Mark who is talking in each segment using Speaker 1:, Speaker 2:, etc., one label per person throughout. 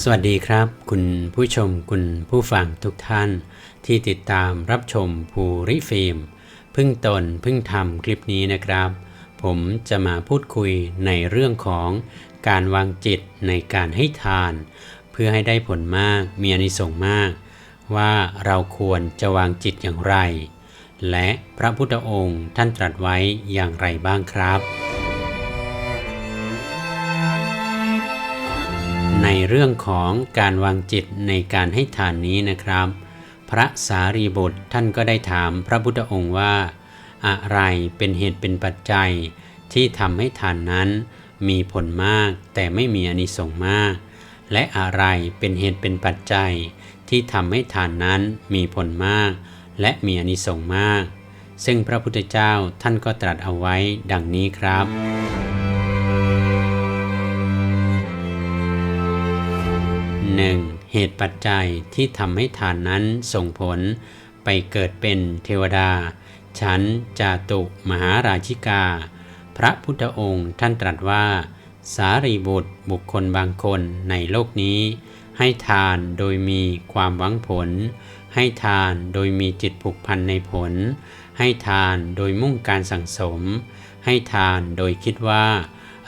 Speaker 1: สวัสดีครับ คุณผู้ชมคุณผู้ฟังทุกท่าน ที่ติดตามรับชมภูริฟิล์มพึ่งตนพึ่งทำคลิปนี้นะครับ ผมจะมาพูดคุยในเรื่องของการวางจิตในการให้ทาน เพื่อให้ได้ผลมากมีอนิสงส์มาก ว่าเราควรจะวางจิตอย่างไร และพระพุทธองค์ท่านตรัสไว้อย่างไรบ้างครับ ในเรื่องของการวางจิตในการให้ทานนี้นะครับ พระสารีบุตรท่านก็ได้ถามพระพุทธองค์ว่า อะไรเป็นเหตุเป็นปัจจัย ที่ทำให้ทานนั้น มีผลมากแต่ไม่มีอนิสงส์มาก และอะไรเป็นเหตุเป็นปัจจัย ที่ทำให้ทานนั้นมีผลมาก และมีอนิสงส์มาก ซึ่งพระพุทธเจ้าท่านก็ตรัสเอาไว้ดังนี้ครับ 1. เหตุปัจจัยที่ทำให้ทานนั้นส่งผล ไปเกิดเป็นเทวดา ชั้นจาตุมหาราชิกา พระพุทธองค์ท่านตรัสว่า สารีบุตรบุคคลบางคนในโลกนี้ ให้ทานโดยมีความหวังผล ให้ทานโดยมีจิตผูกพันในผล ให้ทานโดยมุ่งการสั่งสม ให้ทานโดยคิดว่า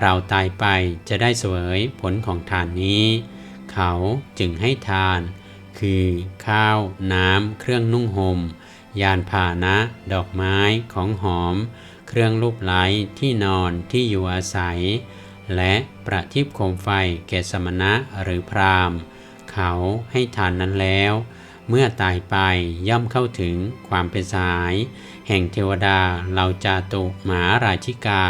Speaker 1: เราตายไปจะได้เสวยผลของทานนี้ เขาจึงให้ทาน คือข้าว น้ำ เครื่องนุ่งหม่ม ยานพาหนะ ดอกไม้ ของหอม เครื่องรูปไล้ที่นอนที่อยู่อาศัย และประทีปโคมไฟแก่สมณะหรือพราหมณ์ เขาให้ทานนั้นแล้ว เมื่อตายไปย่อมเข้าถึงความเป็นสาย แห่งเทวดาเหล่าจาตุมหาราชิกา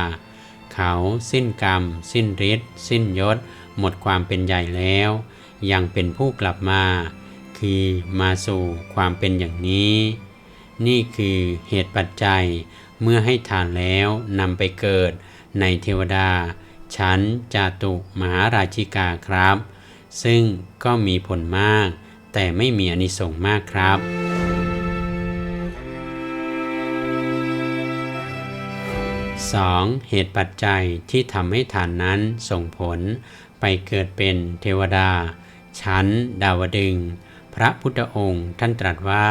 Speaker 1: เขาสิ้นกรรม สิ้นฤทธิ์สิ้นยศ หมดความเป็นใหญ่แล้ว ยังเป็นผู้กลับมา คือมาสู่ความเป็นอย่างนี้ นี่คือเหตุปัจจัยเมื่อให้ทานแล้วนำไปเกิดในเทวดา ชั้นจาตุมหาราชิกาครับ ซึ่งก็มีผลมาก แต่ไม่มีอนิสงส์มากครับ 2. เหตุปัจจัยที่ทำให้ทานนั้นส่งผลไปเกิดเป็นเทวดา ชั้นดาวดึง พระพุทธองค์ท่านตรัสว่า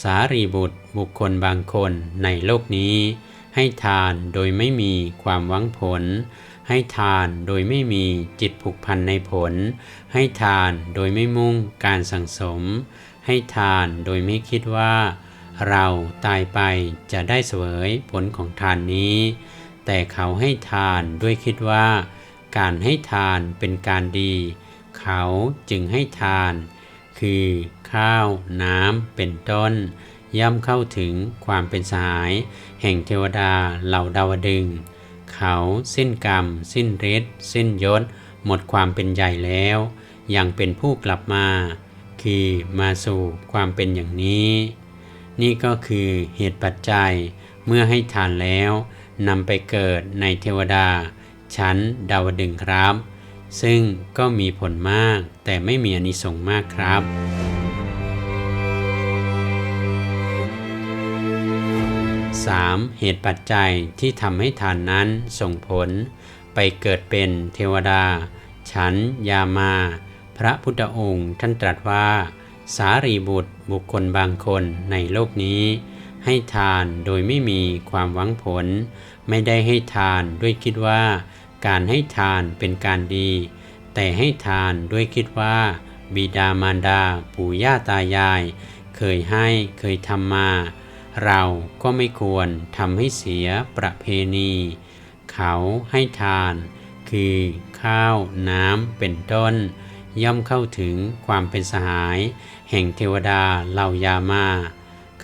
Speaker 1: สารีบุตรบุคคลบางคนในโลกนี้ ให้ทานโดยไม่มีความหวังผล ให้ทานโดยไม่มีจิตผูกพันในผล ให้ทานโดยไม่มุ่งการสั่งสม ให้ทานโดยไม่คิดว่า เราตายไปจะได้เสวยผลของทานนี้ แต่เขาให้ทานด้วยคิดว่า การให้ทานเป็นการดี เขาจึงให้ทาน คือข้าว น้ำ เป็นต้น ย่อมเข้าถึงความเป็นสหาย แห่งเทวดาเหล่าดาวดึง เขาสิ้นกรรม สิ้นฤทธิ์สิ้นยศ หมดความเป็นใหญ่แล้ว ยังเป็นผู้กลับมา คือมาสู่ความเป็นอย่างนี้ นี่ก็คือเหตุปัจจัยเมื่อให้ทานแล้วนำไปเกิดในเทวดาชั้นดาวดึงครับ ซึ่งก็มีผลมากแต่ไม่มีอนิสงส์มากครับ 3. เหตุปัจจัยที่ทำให้ทานนั้นส่งผล ไปเกิดเป็นเทวดาชั้นยามา พระพุทธองค์ท่านตรัสว่า สารีบุตรบุคคลบางคนในโลกนี้ ให้ทานโดยไม่มีความหวังผล ไม่ได้ให้ทานด้วยคิดว่า การให้ทานเป็นการดี แต่ให้ทานด้วยคิดว่า บิดามารดา ปู่ย่าตายาย เคยให้เคยทำมา เราก็ไม่ควรทำให้เสียประเพณี เขาให้ทาน คือข้าวน้ำเป็นต้น ย่อมเข้าถึงความเป็นสหาย แห่งเทวดาเหล่ายามา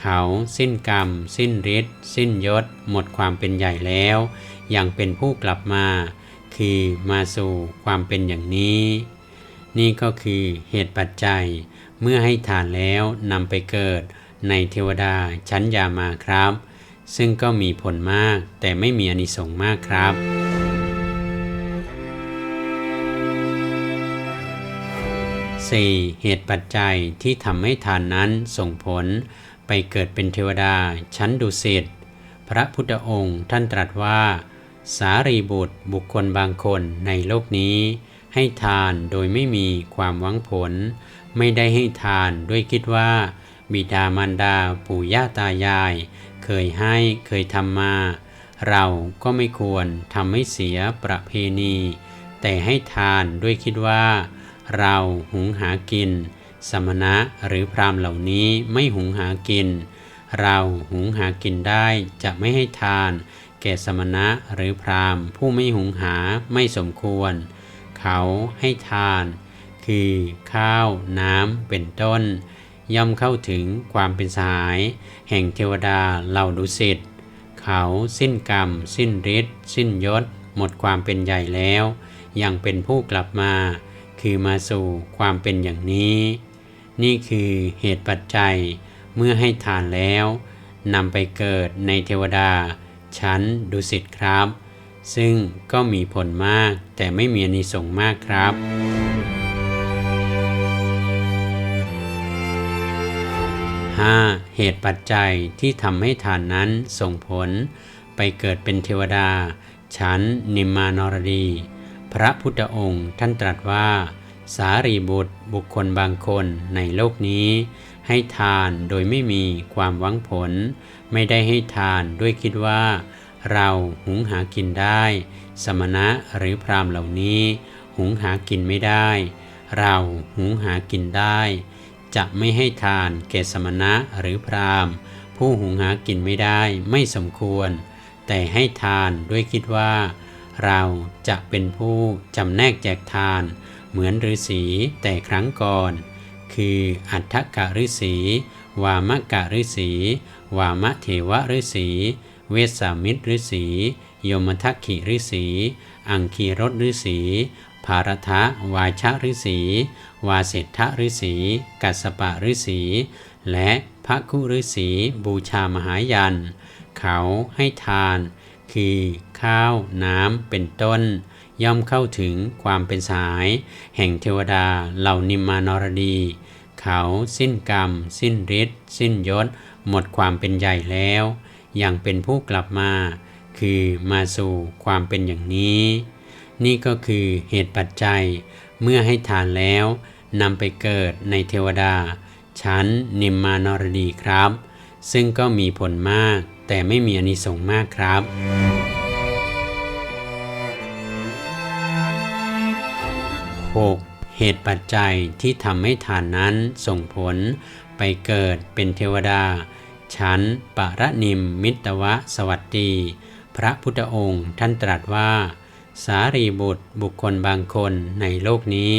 Speaker 1: เขาสิ้นกรรม สิ้นฤทธิ์สิ้นยศ หมดความเป็นใหญ่แล้ว ยังเป็นผู้กลับมา คือมาสู่ความเป็นอย่างนี้ นี่ก็คือเหตุปัจจัยเมื่อให้ทานแล้วนำไปเกิดในเทวดาชั้นยามาครับ ซึ่งก็มีผลมากแต่ไม่มีอนิสงส์มากครับ 4. เหตุปัจจัยที่ทำให้ทานนั้นส่งผลไปเกิดเป็นเทวดาชั้นดุสิตพระพุทธองค์ท่านตรัสว่า สารีบุตรบุคคลบางคนในโลกนี้ ให้ทานโดยไม่มีความหวังผล ไม่ได้ให้ทานด้วยคิดว่า บิดามารดาปู่ย่าตายาย เคยให้เคยทำมา เราก็ไม่ควรทำให้เสียประเพณี แต่ให้ทานด้วยคิดว่า เราหุงหากิน สมณะหรือพรามเหล่านี้ไม่หุงหากิน เราหุงหากินได้จะไม่ให้ทาน แก่สมณะหรือพรามผู้ไม่หุงหาไม่สมควร เขาให้ทาน คือข้าว น้ำเป็นต้น ย่อมเข้าถึงความเป็นสหาย แห่งเทวดาเหล่าดุสิตเขาสิ้นกรรม สิ้นฤทธิ์สิ้นยศ หมดความเป็นใหญ่แล้ว ยังเป็นผู้กลับมา คือมาสู่ความเป็นอย่างนี้ นี่คือเหตุปัจจัยเมื่อให้ทานแล้วนำไปเกิดในเทวดา ชั้นดุสิตครับ ซึ่งก็มีผลมากแต่ไม่มีอนิสงส์มากครับ 5. เหตุปัจจัยที่ทำให้ทานนั้นส่งผล ไปเกิดเป็นเทวดา ชั้นนิมมานรดี พระพุทธองค์ท่านตรัสว่า สารีบุตรบุคคลบางคนในโลกนี้ ให้ทานโดยไม่มีความหวังผล ไม่ได้ให้ทานด้วยคิดว่า เราหุงหากินได้ สมณะหรือพรามเหล่านี้ หุงหากินไม่ได้ เราหุงหากินได้ จะไม่ให้ทานแก่สมณะหรือพรามผู้หุงหากินไม่ได้ไม่สมควร แต่ให้ทานด้วยคิดว่า เราจะเป็นผู้จำแนกแจกทาน เหมือนฤาษีแต่ครั้งก่อน คือ อัฏฐกะฤษีวามกะฤษีวามะเทวะฤษีเวสามิตรฤษีโยมทักขิฤษีอังคีรสฤษีภารทะวาชฤษีวาเสทะฤษีกัสปะฤษีและพระคุฤษีบูชามหายัน เขาให้ทาน คือข้าวน้ำเป็นต้น ย่อมเข้าถึงความเป็นสาย แห่งเทวดาเหล่านิมมานรดี เขาสิ้นกรรม สิ้นฤทธิ์สิ้นยศ หมดความเป็นใหญ่แล้ว ยังเป็นผู้กลับมา คือมาสู่ความเป็นอย่างนี้ นี่ก็คือเหตุปัจจัย เมื่อให้ทานแล้วนำไปเกิดในเทวดา ชั้นนิมมานรดีครับ ซึ่งก็มีผลมากแต่ไม่มีอนิสงส์มากครับ 6. เหตุปัจจัยที่ทำให้ทานนั้นส่งผล ไปเกิดเป็นเทวดา ชั้นปรนิมมิตวะสวัสดี พระพุทธองค์ท่านตรัสว่า สารีบุตรบุคคลบางคนในโลกนี้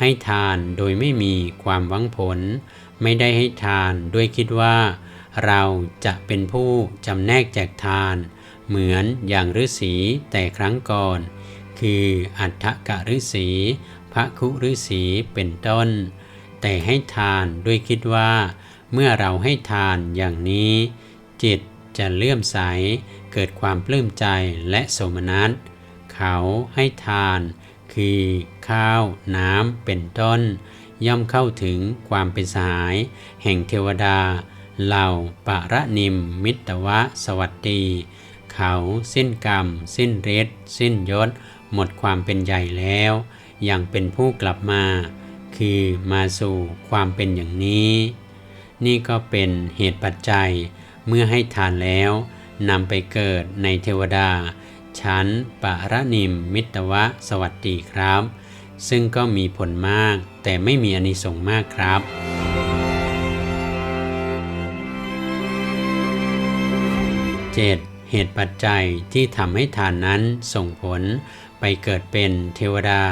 Speaker 1: ให้ทานโดยไม่มีความหวังผล ไม่ได้ให้ทานด้วยคิดว่า เราจะเป็นผู้จำแนกแจกทาน เหมือนอย่างฤาษีแต่ครั้งก่อน คืออัฏฐกะฤาษี ระคุฤษีเป็นต้น แต่ให้ทานด้วยคิดว่า เมื่อเราให้ทานอย่างนี้ จิตจะเลื่อมใสเกิดความปลื้มใจและสมนัตเขาให้ทาน คือข้าว น้ำเป็นต้น ย่อมเข้าถึงความเป็นสหาย แห่งเทวดาเหล่าปะระนิมมิตวะสวัสดี เขาสิ้นกรรม สิ้นฤทธิ์สิ้นยศ หมดความเป็นใหญ่แล้ว ยังเป็นผู้กลับมา คือมาสู่ความเป็นอย่างนี้ นี่ก็เป็นเหตุปัจจัยเมื่อให้ทานแล้วนำไปเกิดในเทวดา ชั้นปะรนิมมิตวะสวัสดีครับ ซึ่งก็มีผลมากแต่ไม่มีอนิสงส์มากครับ 7. เหตุปัจจัยที่ทำให้ทานนั้นส่งผลไปเกิดเป็นเทวดา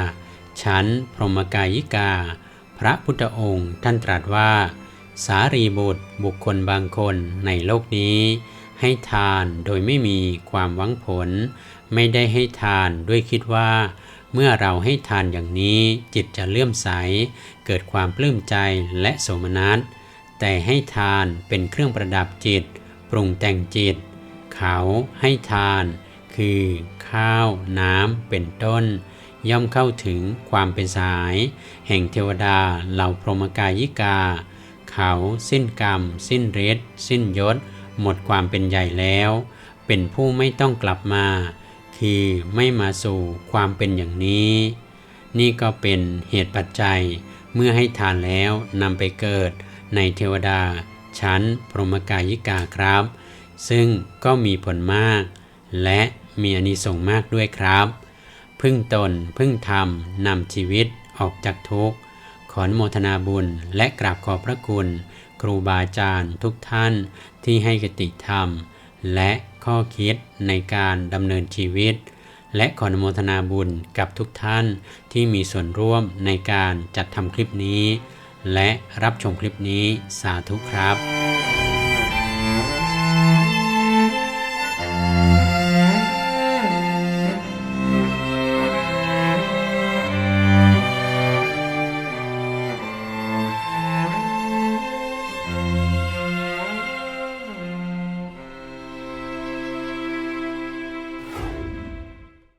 Speaker 1: ชั้น พรหมกายิกา พระพุทธองค์ท่านตรัสว่า สารีบุตรบุคคลบางคนในโลกนี้ ให้ทานโดยไม่มีความหวังผล ไม่ได้ให้ทานด้วยคิดว่า เมื่อเราให้ทานอย่างนี้จิตจะเลื่อมใส เกิดความปลื้มใจและโสมนัสแต่ให้ทานเป็นเครื่องประดับจิต ปรุงแต่งจิต เขาให้ทาน คือ ข้าว น้ำเป็นต้น ย่อมเข้าถึงความเป็นสาย แห่งเทวดาเหล่าพรหมกายิกา เขาสิ้นกรรม สิ้นฤทธิ์สิ้นยศ หมดความเป็นใหญ่แล้ว เป็นผู้ไม่ต้องกลับมา คือไม่มาสู่ความเป็นอย่างนี้ นี่ก็เป็นเหตุปัจจัย เมื่อให้ทานแล้วนำไปเกิดในเทวดา ชั้นพรหมกายิกาครับ ซึ่งก็มีผลมาก และมีอนิสงส์มากด้วยครับ พึ่งตน พึ่งธรรมนำชีวิตออกจากทุกข์ ขอนโมทนาบุญและกราบขอบพระคุณ ครูบาอาจารย์ทุกท่านที่ให้กติธรรม และข้อคิดในการดำเนินชีวิต และขอนโมทนาบุญกับทุกท่านที่มีส่วนร่วมในการจัดทำคลิปนี้ และรับชมคลิปนี้สาธุครับ